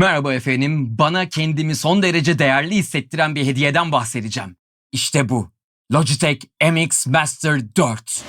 Merhaba efendim, bana kendimi son derece değerli hissettiren bir hediyeden bahsedeceğim. İşte bu. Logitech MX Master 4.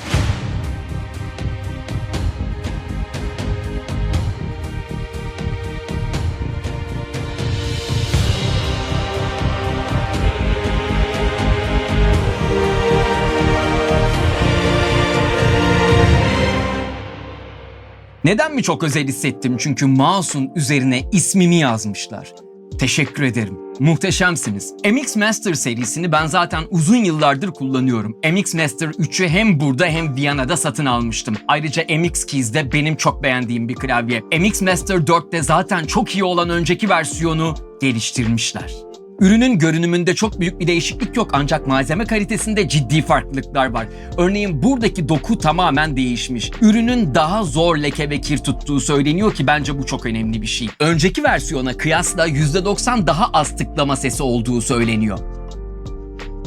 Neden mi çok özel hissettim? Çünkü mouse'un üzerine ismimi yazmışlar. Teşekkür ederim. Muhteşemsiniz. MX Master serisini ben zaten uzun yıllardır kullanıyorum. MX Master 3'ü hem burada hem Viyana'da satın almıştım. Ayrıca MX Keys de benim çok beğendiğim bir klavye. MX Master 4 de zaten çok iyi olan önceki versiyonu geliştirmişler. Ürünün görünümünde çok büyük bir değişiklik yok ancak malzeme kalitesinde ciddi farklılıklar var. Örneğin buradaki doku tamamen değişmiş. Ürünün daha zor leke ve kir tuttuğu söyleniyor ki bence bu çok önemli bir şey. Önceki versiyona kıyasla %90 daha az tıklama sesi olduğu söyleniyor.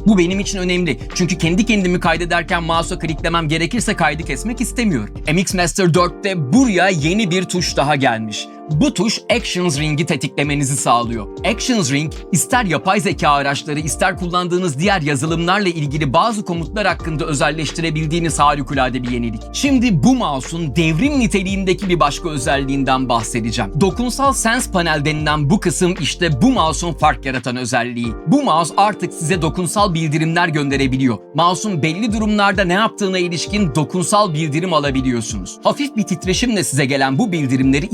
Bu benim için önemli. Çünkü kendi kendimi kaydederken mouse'a kliklemem gerekirse kaydı kesmek istemiyorum. MX Master 4'te buraya yeni bir tuş daha gelmiş. Bu tuş Actions Ring'i tetiklemenizi sağlıyor. Actions Ring, ister yapay zeka araçları, ister kullandığınız diğer yazılımlarla ilgili bazı komutlar hakkında özelleştirebildiğiniz harikulade bir yenilik. Şimdi bu mouse'un devrim niteliğindeki bir başka özelliğinden bahsedeceğim. Dokunsal Sense Panel denilen bu kısım işte bu mouse'un fark yaratan özelliği. Bu mouse artık size dokunsal bildirimler gönderebiliyor. Mouse'un belli durumlarda ne yaptığına ilişkin dokunsal bildirim alabiliyorsunuz. Hafif bir titreşimle size gelen bu bildirimleri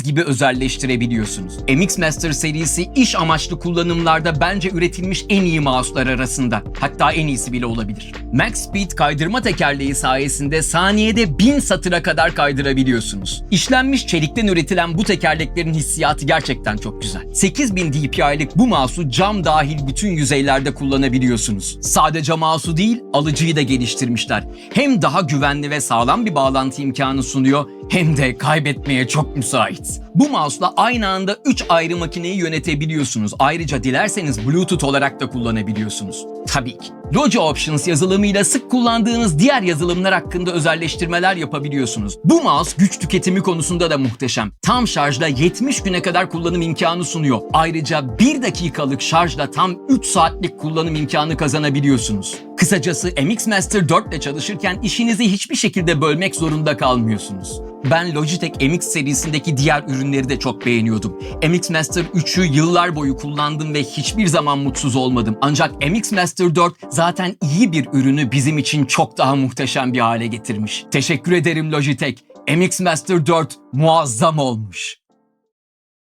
istediğiniz gibi özelleştirebiliyorsunuz. MX Master serisi iş amaçlı kullanımlarda bence üretilmiş en iyi mouse'lar arasında. Hatta en iyisi bile olabilir. Max Speed kaydırma tekerleği sayesinde saniyede 1000 satıra kadar kaydırabiliyorsunuz. İşlenmiş çelikten üretilen bu tekerleklerin hissiyatı gerçekten çok güzel. 8000 dpi'lik bu mouse'u cam dahil bütün yüzeylerde kullanabiliyorsunuz. Sadece mouse'u değil, alıcıyı da geliştirmişler. Hem daha güvenli ve sağlam bir bağlantı imkanı sunuyor hem de kaybetmeye çok müsait. Bu mouse'la aynı anda 3 ayrı makineyi yönetebiliyorsunuz. Ayrıca dilerseniz Bluetooth olarak da kullanabiliyorsunuz. Tabii ki. Logi Options yazılımıyla sık kullandığınız diğer yazılımlar hakkında özelleştirmeler yapabiliyorsunuz. Bu mouse güç tüketimi konusunda da muhteşem. Tam şarjla 70 güne kadar kullanım imkanı sunuyor. Ayrıca 1 dakikalık şarjla tam 3 saatlik kullanım imkanı kazanabiliyorsunuz. Kısacası MX Master 4 ile çalışırken işinizi hiçbir şekilde bölmek zorunda kalmıyorsunuz. Ben Logitech MX serisindeki diğer ürünleri de çok beğeniyordum. MX Master 3'ü yıllar boyu kullandım ve hiçbir zaman mutsuz olmadım. Ancak MX Master 4 zaten iyi bir ürünü bizim için çok daha muhteşem bir hale getirmiş. Teşekkür ederim Logitech. MX Master 4 muazzam olmuş.